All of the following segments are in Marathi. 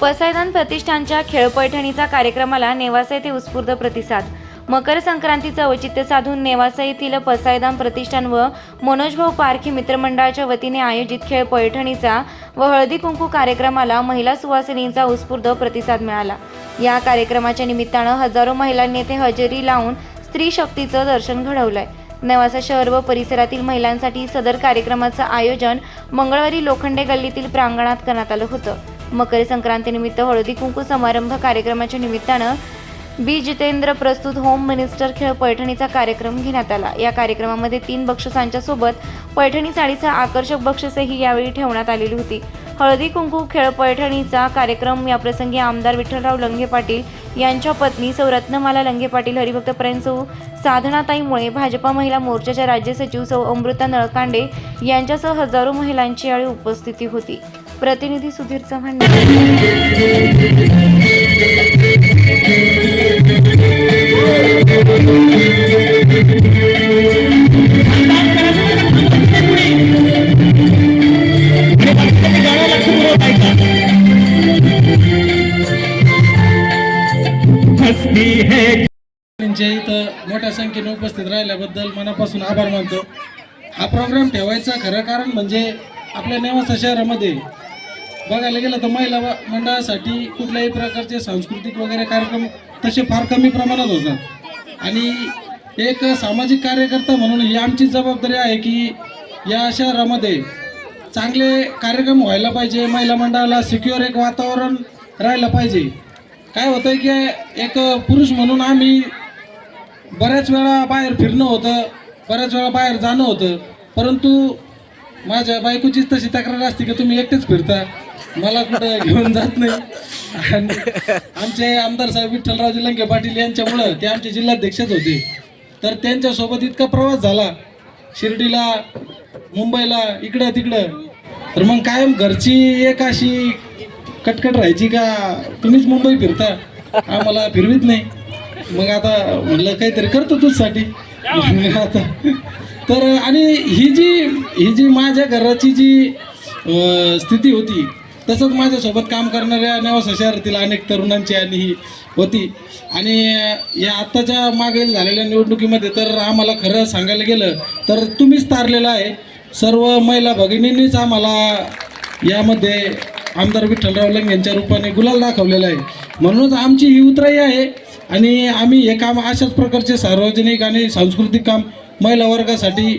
पसायदान प्रतिष्ठानच्या खेळपैठणीचा कार्यक्रमाला नेवासा येथे उत्स्फूर्त प्रतिसाद. मकर संक्रांतीचं औचित्य साधून नेवासा येथील पसायदान प्रतिष्ठान व मनोजभाऊ पारखी मित्रमंडळाच्या वतीने आयोजित खेळ पैठणीचा व हळदी कुंकू कार्यक्रमाला महिला सुवासिनींचा उत्स्फूर्त प्रतिसाद मिळाला. या कार्यक्रमाच्या निमित्तानं हजारो महिलांनी येथे हजेरी लावून स्त्री शक्तीचं दर्शन घडवलंय. नेवासा शहर व परिसरातील महिलांसाठी सदर कार्यक्रमाचं आयोजन मंगळवारी लोखंडे गल्लीतील प्रांगणात करण्यात आलं होतं. मकर संक्रांतीनिमित्त हळदी कुंकू समारंभ कार्यक्रमाच्या निमित्तानं बी. जितेंद्र प्रस्तुत होम मिनिस्टर खेळ पैठणीचा कार्यक्रम घेण्यात आला. या कार्यक्रमामध्ये तीन बक्षिसांच्या सोबत पैठणी साडीचा आकर्षक बक्षीसही यावेळी ठेवण्यात आलेली होती. हळदी कुंकू खेळ पैठणीचा कार्यक्रम याप्रसंगी आमदार विठ्ठलराव लंगे पाटील यांच्या पत्नी सौ रत्नमाला लंगे पाटील हरिभक्त प्रेम सौ साधनाताई मुळे भाजपा महिला मोर्चाच्या राज्य सचिव सौ अमृता नळकांडे यांच्यासह हजारो महिलांची यावेळी उपस्थिती होती. प्रतिनिधी सुधीर चव्हाण है। इथं मोठ्या संख्येने उपस्थित राहिल्याबद्दल मनापासून आभार मानतो. हा प्रोग्राम ठेवायचं खरं कारण म्हणजे आपल्या नेवासा शहरामध्ये बघायला गेलं तर महिला मंडळासाठी कुठल्याही प्रकारचे सांस्कृतिक वगैरे कार्यक्रम तसे फार कमी प्रमाणात होतात. आणि एक सामाजिक कार्यकर्ता म्हणून ही आमची जबाबदारी आहे की या शहरामध्ये चांगले कार्यक्रम व्हायला पाहिजे महिला मंडळाला सिक्युअर एक वातावरण राहायला पाहिजे. काय होतं की एक पुरुष म्हणून आम्ही बऱ्याच वेळा बाहेर फिरणं होतं बऱ्याच वेळा बाहेर जाणं होतं. परंतु माझ्या बायकोचीच तशी तक्रार असते की तुम्ही एकटेच फिरता. मला कुठं घेऊन जात नाही. आणि आमचे आमदार साहेब विठ्ठलरावजी लंके पाटील यांच्यामुळं ते आमचे जिल्हाध्यक्षच होते. तर त्यांच्यासोबत इतका प्रवास झाला. शिर्डीला मुंबईला इकडं तिकडं. तर मग कायम घरची एक अशी कटकट राहायची का? तुम्हीच मुंबई फिरता. आम्हाला फिरवीत नाही. मग आता म्हणलं काहीतरी करतो तुझसाठी मग आता तर आणि ही जी ही जी माझ्या घराची जी स्थिती होती तसंच माझ्यासोबत काम करणाऱ्या नेवासा शहरातील अनेक तरुणांची आणि ही होती. आणि या आत्ताच्या मागील झालेल्या निवडणुकीमध्ये तर आम्हाला खरं सांगायला गेलं तर तुम्हीच तारलेलं आहे. सर्व महिला भगिनींनीच आम्हाला यामध्ये आमदार विठ्ठलराव लंग यांच्या रूपाने गुलाल दाखवलेला आहे. म्हणूनच आमची ही उतराई आहे आणि आम्ही हे काम अशाच प्रकारचे सार्वजनिक आणि सांस्कृतिक काम महिला वर्गासाठी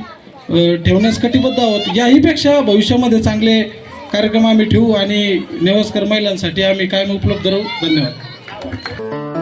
ठेवण्यास कटिबद्ध आहोत. याहीपेक्षा भविष्यामध्ये चांगले कार्यक्रम आम्ही ठेवू आणि नेवसकर महिलांसाठी आम्ही कायम उपलब्ध राहू. धन्यवाद.